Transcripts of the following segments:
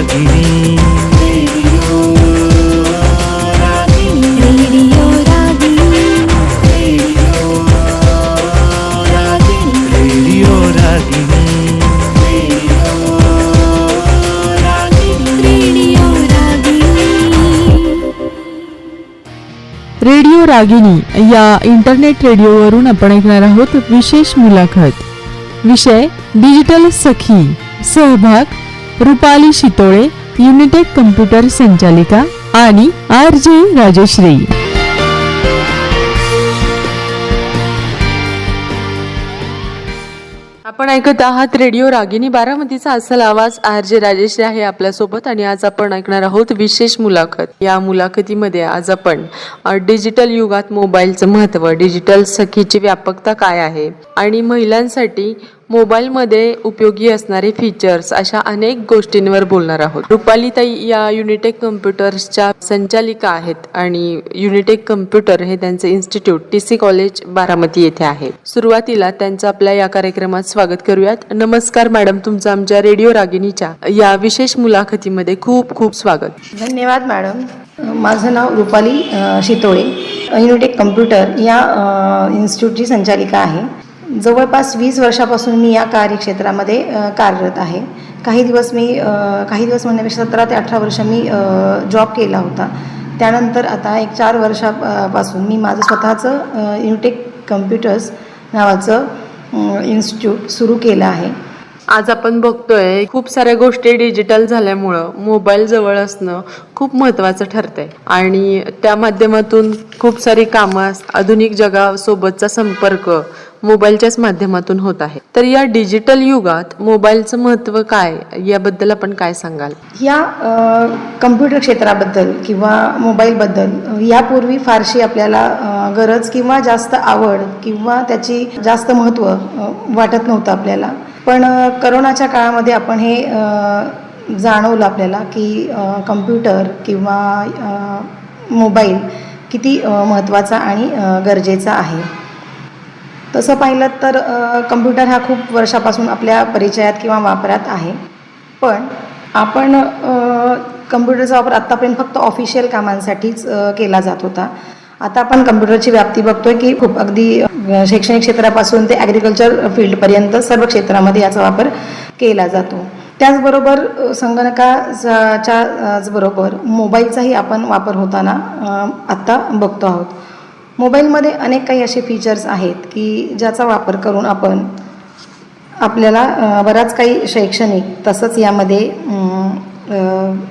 Ragini radio Ragini radio Ragini या internet रेडिओवरून आपण ऐकणार आहोत विशेष मुलाखत. विषय डिजिटल सखी सहभाग रुपाली शितोळे युनिटेक कम्प्युटर संचालिका आणि आर जे राजश्री. आपण ऐकत आहात रेडिओ रागिनी. बारामतीचा असल आवाज आर जे राजेश्री आहे आपल्यासोबत आणि आज आपण ऐकणार आहोत विशेष मुलाखत. या मुलाखतीमध्ये आज आपण डिजिटल युगात मोबाईलचं महत्त्व डिजिटल सखीची व्यापकता काय आहे आणि महिलांसाठी मोबाईलमध्ये उपयोगी असणारे फीचर्स अशा अनेक गोष्टींवर बोलणार आहोत. रुपालीताई या युनिटेक कम्प्युटर्सच्या संचालिका आहेत आणि युनिटेक कम्प्युटर हे त्यांचे institute T C college Baramati येथे आहे. सुरुवातीला त्यांचं आपल्या या कार्यक्रमात स्वागत करूयात. नमस्कार मॅडम तुमचं आमच्या रेडिओ रागिणीच्या या विशेष मुलाखतीमध्ये खूप खूप स्वागत. धन्यवाद मॅडम. माझं नाव रुपाली शितोळे. युनिटेक कम्प्युटर या इन्स्टिट्यूटची संचालिका आहे. जवळपास वीस वर्षापासून मी या कार्यक्षेत्रामध्ये कार्यरत आहे. काही दिवस मी काही दिवस म्हणण्यापेक्षा सतरा ते अठरा वर्ष मी जॉब केला होता. त्यानंतर आता एक चार वर्षापासून मी माझं स्वतःचं अ, युनिटेक कम्प्युटर्स नावाचं इन्स्टिट्यूट सुरू केलं आहे. आज आपण बघतोय खूप साऱ्या गोष्टी डिजिटल झाल्यामुळं मोबाईल जवळ असणं खूप महत्त्वाचं ठरतंय. आणि त्या माध्यमातून खूप सारी कामं आधुनिक जगासोबतचा संपर्क मोबाईलच्याच माध्यमातून होत आहे. तर या डिजिटल युगात मोबाईलचं महत्त्व काय? याबद्दल आपण काय सांगाल? या कम्प्युटर क्षेत्राबद्दल किंवा मोबाईलबद्दल यापूर्वी फारशी आपल्याला गरज किंवा जास्त आवड किंवा त्याची जास्त महत्त्व वाटत नव्हतं आपल्याला. पण करोनाच्या काळामध्ये आपण हे जाणवलं आपल्याला की कम्प्युटर किंवा मोबाईल किती महत्त्वाचा आणि गरजेचा आहे. तसं पाहिलं तर कम्प्युटर हा खूप वर्षापासून आपल्या परिचयात किंवा वापरात आहे. पण आपण कम्प्युटरचा वापर आत्तापर्यंत फक्त ऑफिशियल कामांसाठीच केला जात होता. आता आपण कम्प्युटरची व्याप्ती बघतोय की खूप अगदी शैक्षणिक क्षेत्रापासून ते ॲग्रिकल्चर फील्डपर्यंत सर्व क्षेत्रामध्ये याचा वापर केला जातो. त्याचबरोबर अ, बरोबर मोबाईलचाही आपण वापर होताना आत्ता बघतो आहोत. मोबाईलमध्ये अनेक काही असे फीचर्स आहेत की ज्याचा वापर करून आपण आपल्याला बराच काही शैक्षणिक तसंच यामध्ये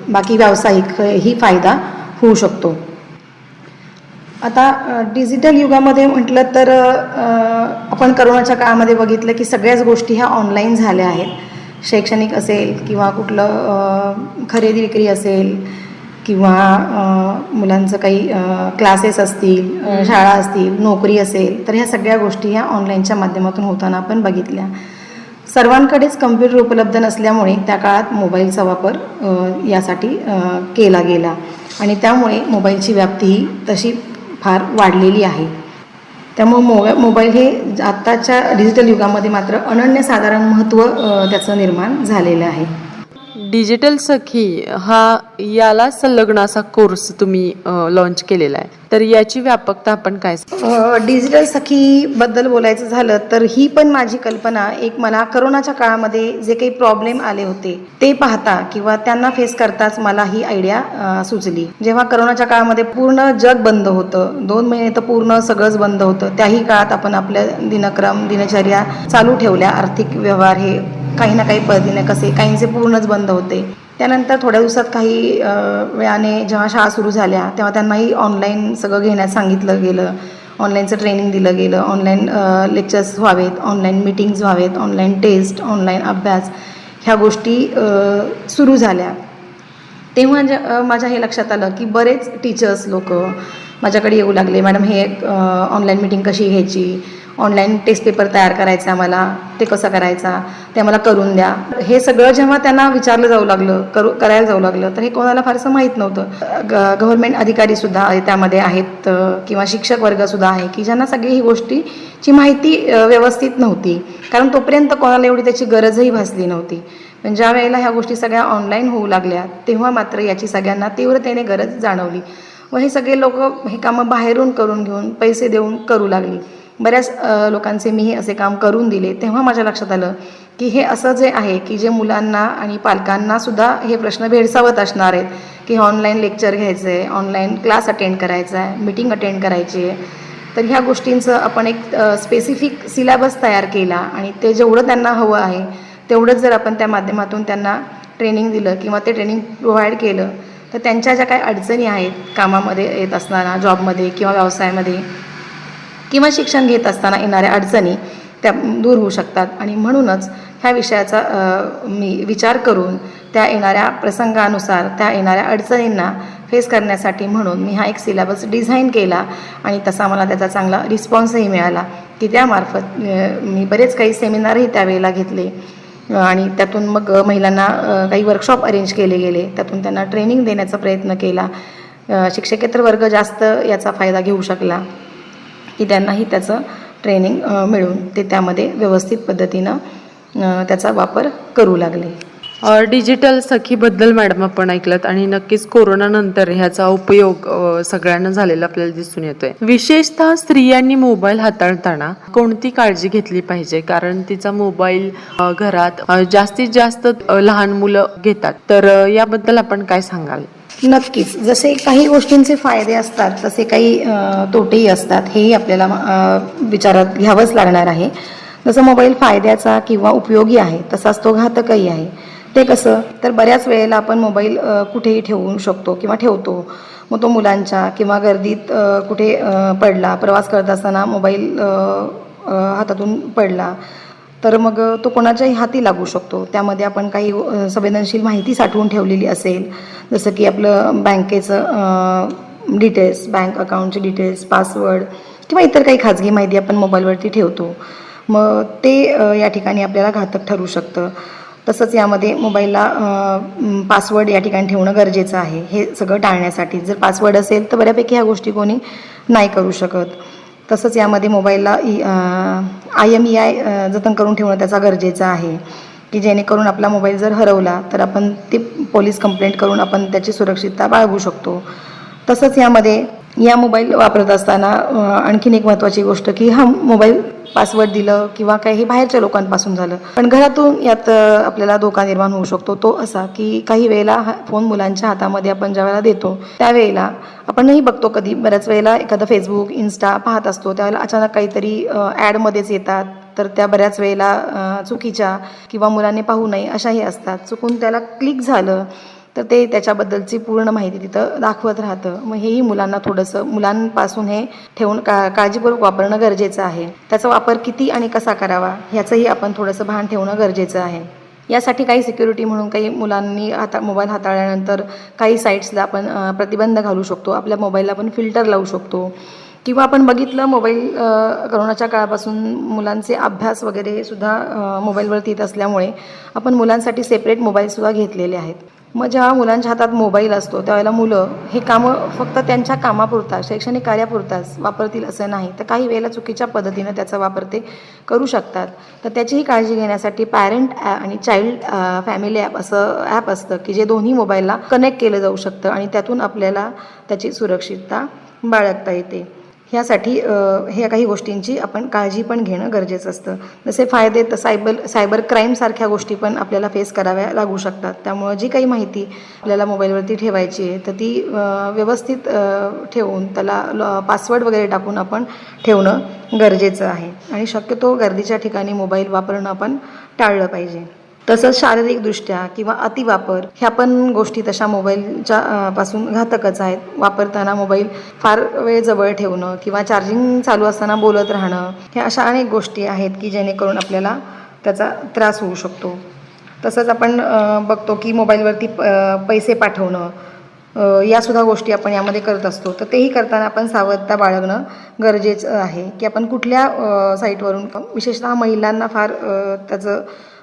बाकी व्यावसायिक ही फायदा होऊ शकतो. आता डिजिटल युगामध्ये म्हटलं तर आपण करोनाच्या काळामध्ये बघितलं की सगळ्याच गोष्टी ह्या ऑनलाईन झाल्या आहेत. शैक्षणिक असेल किंवा कुठलं खरेदी विक्री असेल किंवा मुलांचं काही क्लासेस असतील शाळा असतील नोकरी असेल तर ह्या सगळ्या गोष्टी ह्या ऑनलाईनच्या माध्यमातून होताना आपण बघितल्या. सर्वांकडेच कम्प्युटर उपलब्ध नसल्यामुळे त्या काळात मोबाईलचा वापर यासाठी केला गेला. आणि त्यामुळे मोबाईलची व्याप्ती ही तशी फार वाढलेली आहे. त्यामुळे मोबा मोबाईल हे आत्ताच्या डिजिटल युगामध्ये मात्र अनन्यसाधारण महत्त्व त्याचं निर्माण झालेलं आहे. डिजिटल सखी हा याला संलग्न असा कोर्स तुम्ही लॉन्च केलेला आहे. तर याची व्यापकता आपण काय डिजिटल डिजिटल सखीबद्दल बोलायचं झालं तर ही पण माझी कल्पना. एक मला करोनाच्या काळामध्ये जे काही प्रॉब्लेम आले होते ते पाहता किंवा त्यांना फेस करताच मला ही आयडिया सुचली. जेव्हा करोनाच्या काळामध्ये पूर्ण जग बंद होतं दोन महिने तर पूर्ण सगळंच बंद होतं त्याही काळात आपण आपल्या दिनक्रम दिनचर्या चालू ठेवल्या. आर्थिक व्यवहार हे काही ना काही पद्धतीने कसे काहींचे पूर्णच बंद होते. त्यानंतर थोड्या दिवसात काही वेळाने जेव्हा शाळा सुरू झाल्या तेव्हा त्यांनाही ऑनलाईन सगळं घेण्यास सांगितलं गेलं. ऑनलाईनचं ट्रेनिंग दिलं गेलं. ऑनलाईन लेक्चर्स व्हावेत ऑनलाईन मीटिंग्ज व्हावेत ऑनलाईन टेस्ट ऑनलाईन अभ्यास ह्या गोष्टी सुरू झाल्या. तेव्हा ज्या माझ्या हे लक्षात आलं की बरेच टीचर्स लोक माझ्याकडे येऊ लागले. मॅडम हे ऑनलाईन मीटिंग कशी घ्यायची? ऑनलाईन टेस्ट पेपर तयार करायचा मला ते कसं करायचा ते मला करून द्या. हे सगळं जेव्हा त्यांना विचारलं जाऊ लागलं करू करायला जाऊ लागलं तर हे कोणाला फारसं माहीत नव्हतं. ग गव्हर्मेंट अधिकारीसुद्धा त्यामध्ये आहेत किंवा शिक्षक वर्गसुद्धा आहे की ज्यांना सगळी ही गोष्टीची माहिती व्यवस्थित नव्हती. कारण तोपर्यंत कोणाला एवढी त्याची गरजही भासली नव्हती. पण ज्या वेळेला ह्या गोष्टी सगळ्या ऑनलाईन होऊ लागल्या तेव्हा मात्र याची सगळ्यांना तीव्रतेने गरज जाणवली. व हे सगळे लोक हे कामं बाहेरून करून घेऊन पैसे देऊन करू लागली. बऱ्याच लोकांचे मीही असे काम करून दिले तेव्हा माझ्या लक्षात आलं की हे असं जे आहे की जे मुलांना आणि पालकांना सुद्धा हे प्रश्न भेडसावत असणार आहेत की ऑनलाईन लेक्चर घ्यायचं आहे ऑनलाईन क्लास अटेंड करायचा आहे मीटिंग अटेंड करायची आहे. तर ह्या गोष्टींचं आपण एक स्पेसिफिक सिलॅबस तयार केला आणि ते जेवढं त्यांना हवं आहे तेवढंच जर आपण त्या माध्यमातून त्यांना ट्रेनिंग दिलं किंवा ते ट्रेनिंग प्रोव्हाइड केलं तर त्यांच्या ज्या काही अडचणी आहेत कामामध्ये येत असताना जॉबमध्ये किंवा व्यवसायामध्ये किंवा शिक्षण घेत असताना येणाऱ्या अडचणी त्या दूर होऊ शकतात. आणि म्हणूनच ह्या विषयाचा मी विचार करून त्या येणाऱ्या प्रसंगानुसार त्या येणाऱ्या अडचणींना फेस करण्यासाठी म्हणून मी हा एक सिलेबस डिझाईन केला आणि तसा मला त्याचा चांगला रिस्पॉन्सही मिळाला की त्यामार्फत मी बरेच काही सेमिनारही त्यावेळेला घेतले. आणि त्यातून मग महिलांना काही वर्कशॉप अरेंज केले गेले. त्यातून त्यांना ट्रेनिंग देण्याचा प्रयत्न केला. शिक्षकेतर वर्ग जास्त याचा फायदा घेऊ शकला. की त्यांनाही त्याचं ट्रेनिंग मिळून ते त्यामध्ये व्यवस्थित पद्धतीनं त्याचा वापर करू लागले. डिजिटल सखीबद्दल मॅडम आपण ऐकलं आणि नक्कीच कोरोनानंतर ह्याचा उपयोग सगळ्यांना झालेला आपल्याला दिसून येतोय. विशेषतः स्त्रियांनी मोबाईल हाताळताना कोणती काळजी घेतली पाहिजे? कारण तिचा मोबाईल घरात जास्तीत जास्त लहान मुलं घेतात. तर याबद्दल आपण काय सांगाल? नक्कीच. जसे काही गोष्टींचे फायदे असतात तसे काही तोटेही असतात हेही आपल्याला विचारात घ्यावंच लागणार आहे. जसं मोबाईल फायद्याचा किंवा उपयोगी आहे तसाच तो घातकही आहे. ते कसं? तर बऱ्याच वेळेला आपण मोबाईल कुठेही ठेवू शकतो किंवा ठेवतो. मग तो मुलांच्या किंवा गर्दीत कुठे पडला प्रवास करत असताना मोबाईल हातातून पडला तर मग तो कोणाच्याही हाती लागू शकतो. त्यामध्ये आपण काही संवेदनशील माहिती साठवून ठेवलेली असेल जसं की आपलं बँकेचं डिटेल्स बँक अकाउंटचे डिटेल्स पासवर्ड किंवा इतर काही खाजगी माहिती आपण मोबाईलवरती ठेवतो. मग ते या ठिकाणी आपल्याला घातक ठरू शकतं. तसंच यामध्ये मोबाईलला पासवर्ड या ठिकाणी ठेवणं गरजेचं आहे. हे सगळं टाळण्यासाठी. जर पासवर्ड असेल तर बऱ्यापैकी ह्या गोष्टी कोणी नाही करू शकत. तसंच यामध्ये मोबाईलला आय एम ई आय जतन करून ठेवणं त्याचा गरजेचं आहे. की जेणेकरून आपला मोबाईल जर हरवला तर आपण ते पोलीस कंप्लेंट करून आपण त्याची सुरक्षितता बाळगू शकतो. तसंच यामध्ये या मोबाईल वापरत असताना आणखीन एक महत्त्वाची गोष्ट की हा मोबाईल पासवर्ड दिलं किंवा काही बाहेरच्या लोकांपासून झालं. पण घरातून यात आपल्याला धोका निर्माण होऊ शकतो. तो असा की काही वेळेला हा फोन मुलांच्या हातामध्ये आपण ज्या वेळेला देतो त्यावेळेला आपणही बघतो कधी. बऱ्याच वेळेला एखादं फेसबुक इन्स्टा पाहत असतो. त्यावेळेला अचानक काहीतरी ॲडमध्येच येतात. तर त्या बऱ्याच वेळेला चुकीच्या किंवा मुलांनी पाहू नये अशाही असतात. चुकून त्याला क्लिक झालं तर ते त्याच्याबद्दलची पूर्ण माहिती तिथं दाखवत राहतं. मग हेही मुलांना थोडंसं मुलांपासून हे ठेवून का काळजीपूर्वक वापरणं गरजेचं आहे. त्याचा वापर किती आणि कसा करावा ह्याचंही आपण थोडंसं भान ठेवणं गरजेचं आहे. यासाठी काही सिक्युरिटी म्हणून काही मुलांनी हाता मोबाईल हाताळल्यानंतर काही साईट्सला आपण प्रतिबंध घालू शकतो. आपल्या मोबाईलला आपण फिल्टर लावू शकतो. किंवा आपण बघितलं मोबाईल करोनाच्या काळापासून मुलांचे अभ्यास वगैरे सुद्धा मोबाईलवरती येत असल्यामुळे आपण मुलांसाठी सेपरेट मोबाईलसुद्धा घेतलेले आहेत. मग जेव्हा मुलांच्या हातात मोबाईल असतो त्यावेळेला मुलं हे कामं फक्त त्यांच्या कामापुरता शैक्षणिक कार्यापुरताच वापरतील असं नाही. तर काही वेळेला चुकीच्या पद्धतीनं त्याचा वापर ते करू शकतात. तर त्याचीही काळजी घेण्यासाठी पॅरेंट आणि चाइल्ड फॅमिली ॲप असं ॲप असतं की जे दोन्ही मोबाईलला कनेक्ट केलं जाऊ शकतं आणि त्यातून आपल्याला त्याची सुरक्षितता बाळगता येते. ह्यासाठी ह्या काही गोष्टींची आपण काळजी पण घेणं गरजेचं असतं. जसे फायदे तर सायबर सायबर क्राईमसारख्या गोष्टी पण आपल्याला फेस कराव्या लागू शकतात. त्यामुळं जी काही माहिती आपल्याला मोबाईलवरती ठेवायची आहे तर ती व्यवस्थित ठेवून त्याला पासवर्ड वगैरे टाकून आपण ठेवणं गरजेचं आहे. आणि शक्यतो गर्दीच्या ठिकाणी मोबाईल वापरणं आपण टाळलं पाहिजे. तसंच शारीरिकदृष्ट्या किंवा अतिवापर ह्या पण गोष्टी तशा मोबाईलच्या पासून घातकच आहेत. वापरताना मोबाईल फार वेळ जवळ ठेवणं किंवा चार्जिंग चालू असताना बोलत राहणं ह्या अशा अनेक गोष्टी आहेत की जेणेकरून आपल्याला त्याचा त्रास होऊ शकतो. तसंच आपण बघतो की मोबाईलवरती प पैसे पाठवणं यासुद्धा गोष्टी आपण यामध्ये करत असतो. तर तेही करताना आपण सावधता बाळगणं गरजेचं आहे की आपण कुठल्या साईटवरून विशेषतः महिलांना फार त्याचं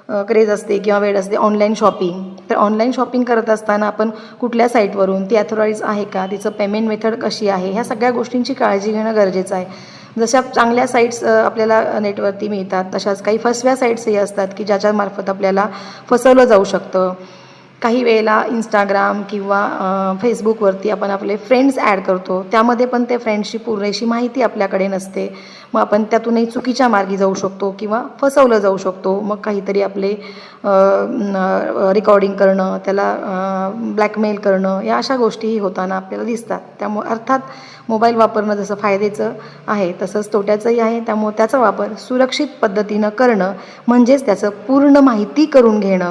क्रेज असते किंवा वेळ असते ऑनलाईन शॉपिंग तर ऑनलाईन शॉपिंग करत असताना आपण कुठल्या साईटवरून ती ॲथोराईज आहे का तिचं पेमेंट मेथड कशी आहे ह्या सगळ्या गोष्टींची काळजी घेणं गरजेचं आहे. जशा चांगल्या साईट्स आपल्याला नेटवरती मिळतात तशाच काही फसव्या साईट्सही असतात की ज्याच्यामार्फत आपल्याला फसवलं जाऊ शकतं. काही वेळेला इंस्टाग्राम किंवा फेसबुकवरती आपण आपले फ्रेंड्स ॲड करतो. त्यामध्ये पण ते फ्रेंड्सची पुरेशी माहिती आपल्याकडे नसते. मग आपण त्यातूनही चुकीच्या मार्गी जाऊ शकतो किंवा फसवलं जाऊ शकतो. मग काहीतरी आपले रेकॉर्डिंग करणं त्याला ब्लॅकमेल करणं या अशा गोष्टीही होताना आपल्याला दिसतात. त्यामुळे अर्थात मोबाईल वापरणं जसं फायद्याचं आहे तसंच तोट्याचंही आहे. त्यामुळे त्याचा वापर सुरक्षित पद्धतीनं करणं म्हणजेच त्याचं पूर्ण माहिती करून घेणं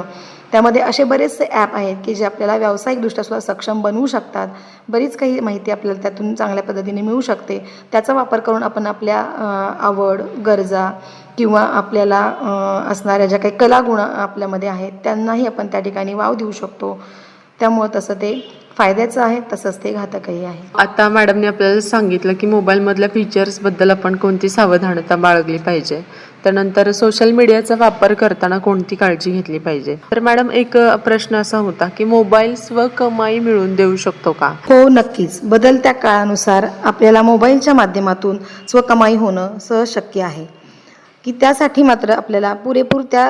त्यामध्ये असे बरेचसे ॲप आहेत की जे आपल्याला व्यावसायिकदृष्ट्यासुद्धा सक्षम बनवू शकतात. बरीच काही माहिती आपल्याला त्यातून चांगल्या पद्धतीने मिळू शकते. त्याचा वापर करून आपण आपल्या आवड गरजा किंवा आपल्याला असणाऱ्या ज्या काही कलागुण आपल्यामध्ये आहेत त्यांनाही आपण त्या ठिकाणी वाव देऊ शकतो. त्यामुळं तसं ते फायद्याचं आहे तसंच ते घातकही आहे. आता मॅडमने आपल्याला सांगितलं की मोबाईलमधल्या फीचर्सबद्दल आपण कोणती सावधानता बाळगली पाहिजे? त्यानंतर सोशल मीडियाचा वापर करताना कोणती काळजी घेतली पाहिजे? तर मॅडम एक प्रश्न असा होता की मोबाईल स्वकमाई मिळवून देऊ शकतो का? हो नक्कीच. बदलत्या काळानुसार आपल्याला मोबाईलच्या माध्यमातून स्वकमाई होणं सहज शक्य आहे. की त्यासाठी मात्र आपल्याला पुरेपूर त्या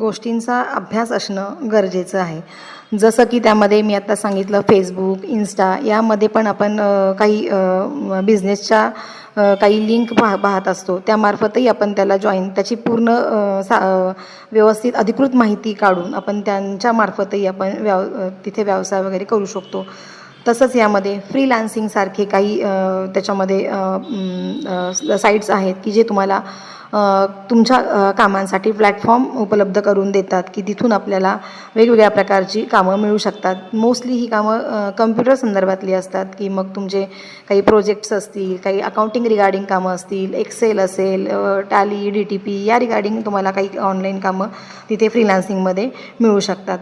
गोष्टींचा अभ्यास असणं गरजेचं आहे. जसं की त्यामध्ये मी आता सांगितलं फेसबुक इन्स्टा यामध्ये पण आपण काही बिझनेसच्या काही लिंक पाह पाहत असतो. त्यामार्फतही आपण त्याला जॉईन त्याची पूर्ण सा व्यवस्थित अधिकृत माहिती काढून आपण त्यांच्यामार्फतही आपण व्यव तिथे व्यवसाय वगैरे करू शकतो. तसंच यामध्ये फ्रीलान्सिंगसारखे काही त्याच्यामध्ये साईट्स आहेत की जे तुम्हाला तुमच्या कामांसाठी प्लॅटफॉर्म उपलब्ध करून देतात की तिथून आपल्याला वेगवेगळ्या प्रकारची कामं मिळू शकतात. मोस्टली ही कामं कम्प्युटर संदर्भातली असतात की मग तुमचे काही प्रोजेक्ट्स असतील काही अकाउंटिंग रिगार्डिंग कामं असतील एक्सेल असेल टॅली डी टी पी या रिगार्डिंग तुम्हाला काही ऑनलाईन कामं तिथे फ्रीलान्सिंगमध्ये मिळू शकतात.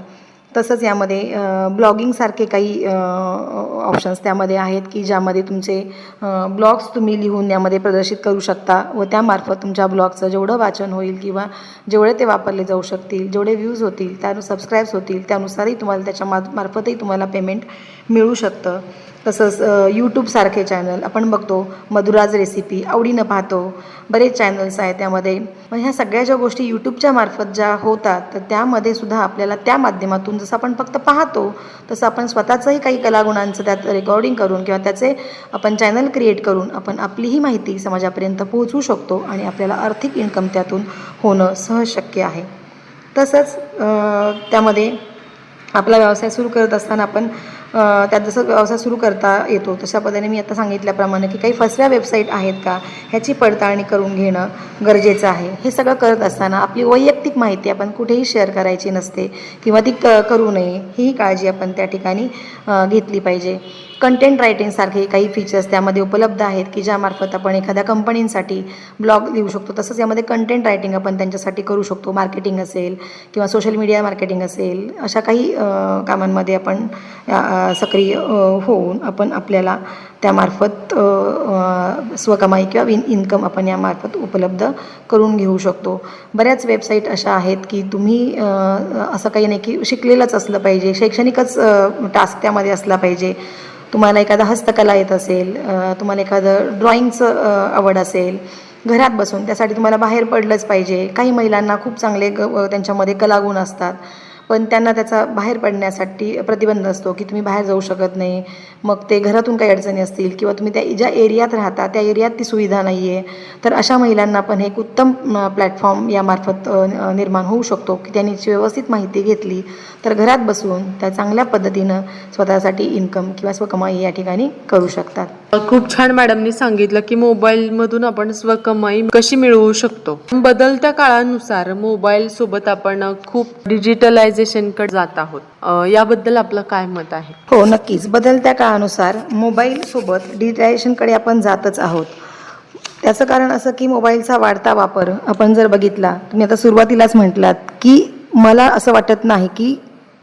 तसंच यामध्ये ब्लॉगिंगसारखे काही ऑप्शन्स त्यामध्ये आहेत की ज्यामध्ये तुमचे ब्लॉग्स तुम्ही लिहून यामध्ये प्रदर्शित करू शकता व त्यामार्फत तुमच्या ब्लॉगचं जेवढं वाचन होईल किंवा जेवढे ते वापरले जाऊ शकतील जेवढे व्ह्यूज होतील त्यानुसार सबस्क्राईब्स होतील त्यानुसारही तुम्हाला त्याच्या मा मार्फतही तुम्हाला पेमेंट मिळू शकतं. तसंच यूट्यूबसारखे चॅनल आपण बघतो. मधुराज रेसिपी आवडीनं पाहतो. बरेच चॅनल्स आहेत त्यामध्ये. मग ह्या सगळ्या ज्या गोष्टी यूट्यूबच्या मार्फत ज्या होतात तर त्यामध्ये सुद्धा आपल्याला त्या माध्यमातून जसं आपण फक्त पाहतो तसं आपण स्वतःचंही काही कलागुणांचं त्यात रेकॉर्डिंग करून किंवा त्याचे आपण चॅनल क्रिएट करून आपण आपलीही माहिती समाजापर्यंत पोहोचवू शकतो आणि आपल्याला आर्थिक इन्कम त्यातून होणं सहज शक्य आहे. तसंच त्यामध्ये आपला व्यवसाय सुरू करत असताना आपण त्यात जसं व्यवसाय सुरू करता येतो तशा पद्धतीने मी आता सांगितल्याप्रमाणे की काही फसव्या वेबसाईट आहेत का? ह्याची पडताळणी करून घेणं गरजेचं आहे. हे सगळं करत असताना आपली वैयक्तिक माहिती आपण कुठेही शेअर करायची नसते किंवा ती क करू नये ही काळजी आपण त्या ठिकाणी घेतली पाहिजे. कंटेंट रायटिंगसारखे काही फीचर्स त्यामध्ये उपलब्ध आहेत की ज्यामार्फत आपण एखाद्या कंपनींसाठी ब्लॉग लिहू शकतो. तसंच यामध्ये कंटेंट रायटिंग आपण त्यांच्यासाठी करू शकतो. मार्केटिंग असेल किंवा सोशल मीडिया मार्केटिंग असेल अशा काही कामांमध्ये आपण सक्रिय होऊन आपण आपल्याला त्यामार्फत स्वकमाई किंवा विन इन्कम आपण यामार्फत उपलब्ध करून घेऊ शकतो. बऱ्याच वेबसाईट अशा आहेत की तुम्ही असं काही नाही की शिकलेलंच असलं पाहिजे. शैक्षणिकच टास्क त्यामध्ये असला पाहिजे. तुम्हाला एखादा हस्तकला येत असेल तुम्हाला एखादं ड्रॉइंगचं आवड असेल घरात बसून त्यासाठी तुम्हाला बाहेर पडलंच पाहिजे. काही महिलांना खूप चांगले ग त्यांच्यामध्ये कलागुण असतात. पण त्यांना त्याचा बाहेर पडण्यासाठी प्रतिबंध असतो की तुम्ही बाहेर जाऊ शकत नाही. मग ते घरातून काही अडचणी असतील किंवा तुम्ही त्या ज्या एरियात राहता त्या एरियात ती सुविधा नाही आहे तर अशा महिलांना पण हे एक उत्तम प्लॅटफॉर्म यामार्फत निर्माण होऊ शकतो की त्यांनी व्यवस्थित माहिती घेतली तर घरात बसून त्या चांगल्या पद्धतीनं स्वतःसाठी इन्कम किंवा स्वकमाई या ठिकाणी करू शकतात. खूप छान मॅडमनी सांगितलं की मोबाईलमधून आपण स्वकमाई कशी मिळवू शकतो. बदलत्या काळानुसार मोबाईल सोबत आपण खूप डिजिटलायझेशनकडे जात आहोत. याबद्दल आपलं काय मत आहे? हो नक्कीच. बदलत्या काळानुसार मोबाईलसोबत डिजिटायझेशनकडे आपण जातच आहोत. त्याचं कारण असं की मोबाईलचा वाढता वापर आपण जर बघितला तुम्ही आता सुरुवातीलाच म्हटलात की मला असं वाटत नाही की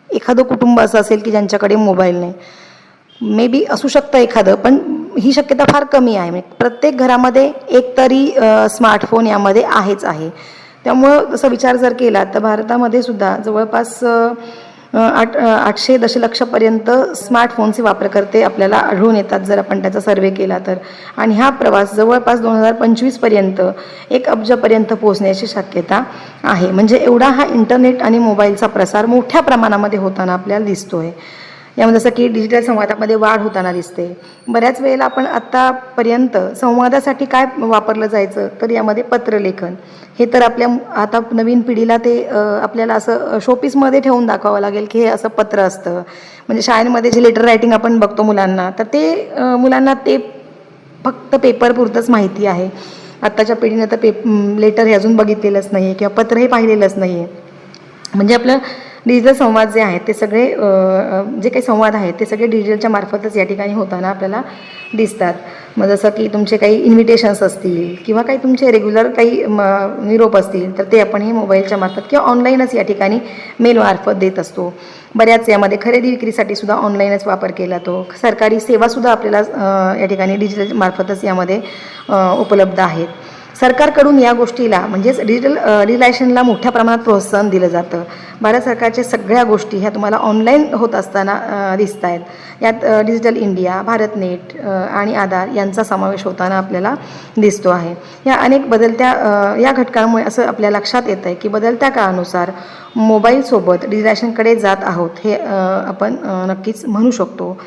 एखादं कुटुंब असं असेल की ज्यांच्याकडे मोबाईल नाही. मे बी असू शकतं एखादं पण ही शक्यता फार कमी आहे. म्हणजे प्रत्येक घरामध्ये एक तरी स्मार्टफोन यामध्ये आहेच आहे. त्यामुळं जसा विचार जर केला तर भारतामध्ये सुद्धा जवळपास आठ आठशे दशलक्षपर्यंत स्मार्टफोनचे वापरकर्ते आपल्याला आढळून येतात जर आपण त्याचा सर्वे केला तर. आणि हा प्रवास जवळपास दोन हजार पंचवीसपर्यंत एक अब्जपर्यंत पोहोचण्याची शक्यता आहे. म्हणजे एवढा हा इंटरनेट आणि मोबाईलचा प्रसार मोठ्या प्रमाणामध्ये होताना आपल्याला दिसतो आहे यामध्ये जसं की डिजिटल संवादामध्ये वाढ होताना दिसते. बऱ्याच वेळेला आपण आत्तापर्यंत संवादासाठी काय वापरलं जायचं तर यामध्ये पत्रलेखन. हे तर आपल्या आता नवीन पिढीला ते आपल्याला असं शोपीसमध्ये ठेवून दाखवावं लागेल की हे असं पत्र असतं. म्हणजे शाळेमध्ये जे लेटर रायटिंग आपण बघतो मुलांना तर ते मुलांना ते फक्त पेपरपुरतंच माहिती आहे. आत्ताच्या पिढीनं तर पेप लेटर हे अजून बघितलेलंच नाही आहे किंवा पत्र हे पाहिलेलंच नाही आहे म्हणजे आपलं डिजिटल संवाद जे आहेत ते सगळे जे काही संवाद आहेत ते सगळे डिजिटलच्या मार्फतच या ठिकाणी होताना आपल्याला दिसतात. मग जसं की तुमचे काही इन्व्हिटेशन्स असतील किंवा काही तुमचे रेग्युलर काही म, निरोप असतील तर ते आपण हे मोबाईलच्या मार्फत किंवा ऑनलाईनच या ठिकाणी मेल मार्फत देत असतो. बऱ्याच यामध्ये खरेदी विक्रीसाठी सुद्धा ऑनलाईनच वापर केला तो. सरकारी सेवासुद्धा आपल्याला या ठिकाणी डिजिटल मार्फतच यामध्ये उपलब्ध आहेत. सरकारकडून या गोष्टीला म्हणजेच डिजिटल रिलायशनला मोठ्या प्रमाणात प्रोत्साहन दिलं जातं. भारत सरकारच्या सगळ्या गोष्टी ह्या तुम्हाला ऑनलाईन होत असताना दिसत आहेत यात डिजिटल इंडिया भारतनेट आणि आधार यांचा समावेश होताना आपल्याला दिसतो आहे. या अनेक बदलत्या या घटकांमुळे असं आपल्या लक्षात येतं आहे की बदलत्या काळानुसार मोबाईलसोबत डिजिटलायशनकडे जात आहोत हे आपण नक्कीच म्हणू शकतो.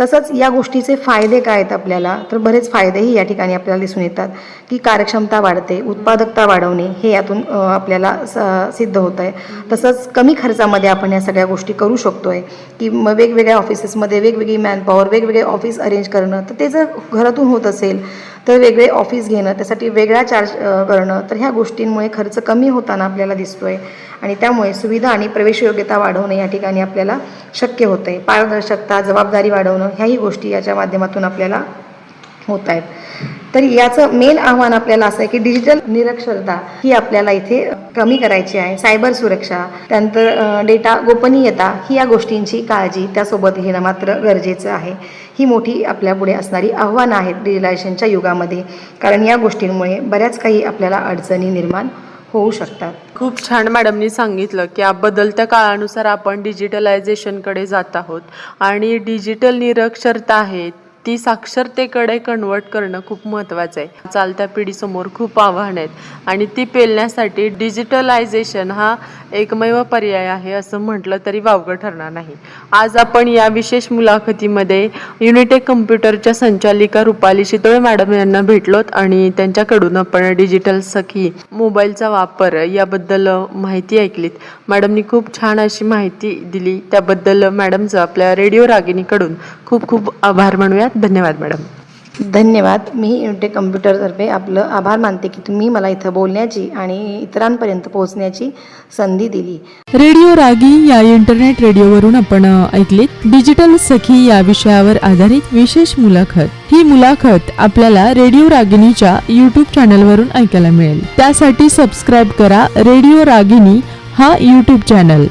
तसंच या गोष्टीचे फायदे काय आहेत आपल्याला? तर बरेच फायदेही या ठिकाणी आपल्याला दिसून येतात की कार्यक्षमता वाढते उत्पादकता वाढवणे हे यातून आपल्याला स- सिद्ध होतं आहे तसंच कमी खर्चामध्ये आपण या सगळ्या गोष्टी करू शकतो आहे की मग वेगवेगळ्या ऑफिसेसमध्ये वेगवेगळी मॅनपॉवर वेगवेगळे ऑफिस अरेंज करणं तर ते जर घरातून होत असेल तर वेगळे ऑफिस घेणं त्यासाठी वेगळा चार्ज करणं तर ह्या गोष्टींमुळे खर्च कमी होताना आपल्याला दिसतो आहे आणि त्यामुळे सुविधा आणि प्रवेशयोग्यता वाढवणं या ठिकाणी आपल्याला शक्य होतं आहे पारदर्शकता जबाबदारी वाढवणं ह्याही गोष्टी याच्या माध्यमातून आपल्याला होत आहेत तर याचं मेन आव्हान आपल्याला असं आहे की डिजिटल निरक्षरता ही आपल्याला इथे कमी करायची आहे. सायबर सुरक्षा त्यानंतर डेटा गोपनीयता ही या गोष्टींची काळजी त्यासोबत घेणं मात्र गरजेचं आहे. ही मोठी आपल्यापुढे असणारी आव्हानं आहेत डिजिटायझेशनच्या युगामध्ये. कारण या गोष्टींमुळे बऱ्याच काही आपल्याला अडचणी निर्माण होऊ शकतात. खूप छान मॅडमनी सांगितलं की या बदलत्या काळानुसार आपण डिजिटलायझेशनकडे जात आहोत. आणि डिजिटल निरक्षरता आहे ती साक्षरतेकडे कन्वर्ट करणं खूप महत्त्वाचं आहे. चालत्या पिढीसमोर खूप आव्हान आहेत आणि ती पेलण्यासाठी डिजिटलायझेशन हा एकमेव पर्याय आहे असं म्हटलं तरी वावगं ठरणार नाही. आज आपण या विशेष मुलाखतीमध्ये युनिटेक कम्प्युटरच्या संचालिका रुपाली शितोळे मॅडम यांना भेटलोत आणि त्यांच्याकडून आपण डिजिटल सखी मोबाईलचा वापर याबद्दल माहिती ऐकलीत. मॅडमनी खूप छान अशी माहिती दिली. त्याबद्दल मॅडमचं आपल्या रेडिओ रागिणीकडून खूप खूप आभार मानूयात धन्यवाद मॅडम. धन्यवाद. मी युनिटेक कम्प्युटरतर्फे आपलं आभार मानते की तुम्ही मला इथं बोलण्याची आणि इतरांपर्यंत पोहोचण्याची संधी दिली. रेडिओ रागी या इंटरनेट रेडिओवरून आपण अ, ऐकलीत डिजिटल सखी या विषयावर आधारित विशेष मुलाखत. ही मुलाखत आपल्याला रेडिओ रागिनीच्या युट्यूब चॅनलवरून ऐकायला मिळेल. त्यासाठी सबस्क्राईब करा रेडिओ रागिनी हा युट्यूब चॅनल